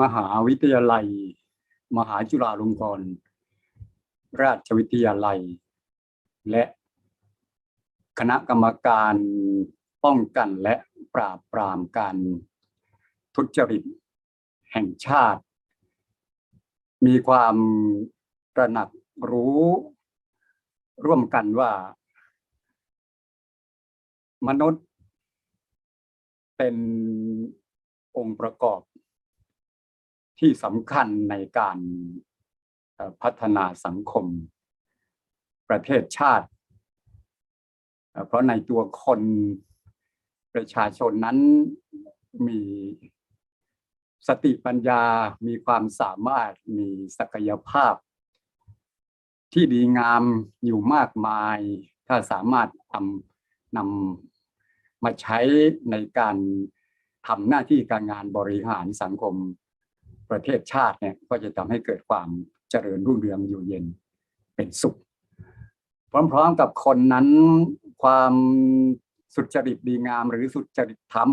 มหาวิทยาลัย มหาจุฬาลงกรณราชวิทยาลัย และคณะกรรมการป้องกันและปราบปรามการทุจริตแห่งชาติ มีความตระหนักรู้ ร่วมกันว่า มนุษย์เป็นองค์ประกอบ ที่สำคัญในการพัฒนาสังคมประเทศชาติ เพราะในตัวคนประชาชนนั้นมีสติปัญญา มีความสามารถ มีศักยภาพ ที่ดีงามอยู่มากมาย ถ้าสามารถทำนำมาใช้ในการทำหน้าที่การงานบริหารสังคม ประเทศชาติเนี่ยก็จะทำให้เกิดความเจริญรุ่งเรืองอยู่เย็นเป็นสุข พร้อมๆกับคนนั้นความสุจริตดีงามหรือสุจริตธรรม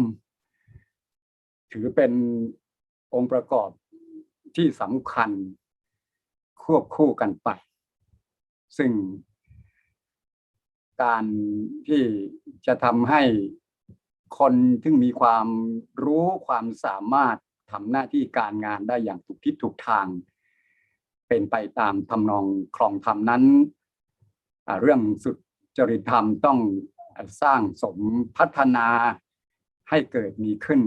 ถือเป็นองค์ประกอบที่สำคัญควบคู่กันไป ซึ่งการที่จะทำให้คนที่มีความรู้ความสามารถ ทำหน้าที่การงานได้อย่างถูกทิศถูกทาง เป็นไปตามทำนองคลองธรรมนั้น เรื่องสุดจริตธรรมต้องสร้างสมพัฒนาให้เกิดมีขึ้น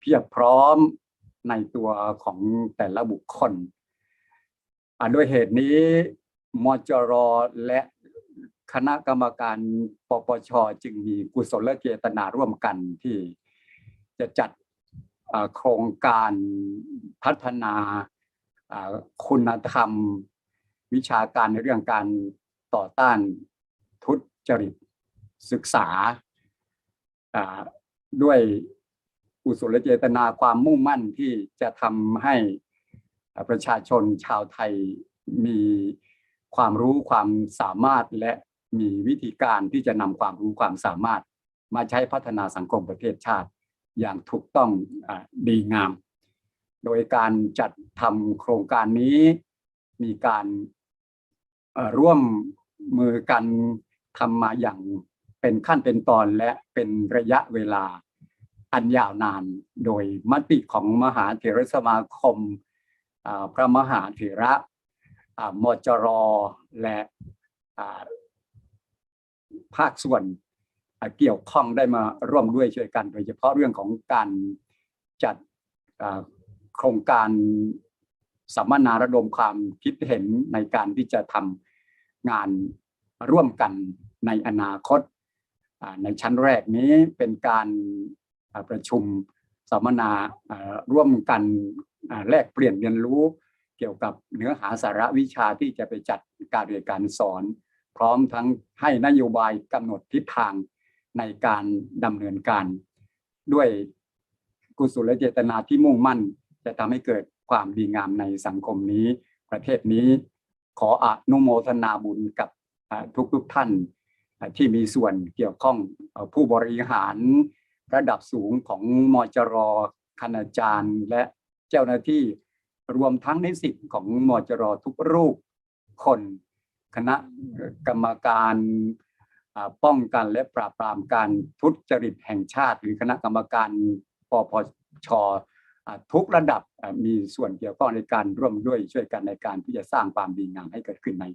เพียบพร้อมในตัวของแต่ละบุคคลด้วยเหตุนี้มจรและคณะกรรมการปปชจึงมีกุศลเจตนาร่วมกันที่จะจัด โครงการพัฒนาคุณธรรม วิชาการในเรื่องการต่อต้านทุจริตศึกษาด้วยอุศลเจตนาความมุ่งมั่นที่จะทำให้ประชาชนชาวไทยมีความรู้ความสามารถและมีวิธีการที่จะนำความรู้ความสามารถมาใช้พัฒนาสังคมประเทศชาติ อย่างถูกต้องอดีงาม โดยการจัดทำโครงการนี้มีการร่วมมือกันทำมาอย่างเป็นขั้นเป็นตอนและเป็นระยะเวลาอันยาวนานโดยมติของมหาเถรสมาคมพระมหาเถระมจรและภาคส่วน เกี่ยวข้องได้มาร่วมด้วยช่วยกัน โดยเฉพาะเรื่องของการจัดโครงการสัมมนาระดมความคิดเห็นในการที่จะทำงานร่วมกันในอนาคต ในชั้นแรกนี้เป็นการประชุมสัมมนาร่วมกันแลกเปลี่ยนเรียนรู้เกี่ยวกับเนื้อหาสาระวิชาที่จะไปจัดการเรียนการสอน พร้อมทั้งให้นโยบายกำหนดทิศทาง ในการดำเนินการ ด้วยกุศลเจตนาที่มุ่งมั่น จะทำให้เกิดความดีงามในสังคมนี้ ประเทศนี้ขออนุโมทนาบุญกับทุกทุกท่านที่มีส่วนเกี่ยวข้องผู้บริหารระดับสูงของมจรคณาจารย์ และเจ้าหน้าที่รวมทั้งในสิทธิ์ของมจรทุกรูปคน คณะกรรมการ ป้องกันและปราบปรามการทุจริตแห่งชาติ หรือคณะกรรมการปปชทุกระดับมีส่วนเกี่ยวข้องในการร่วมด้วยช่วยกันในการที่จะสร้างความดีงามให้เกิดขึ้นใน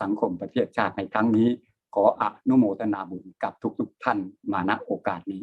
สังคมประเทศชาติในครั้งนี้ ขออนุโมทนาบุญกับทุกๆท่านมาณโอกาสนี้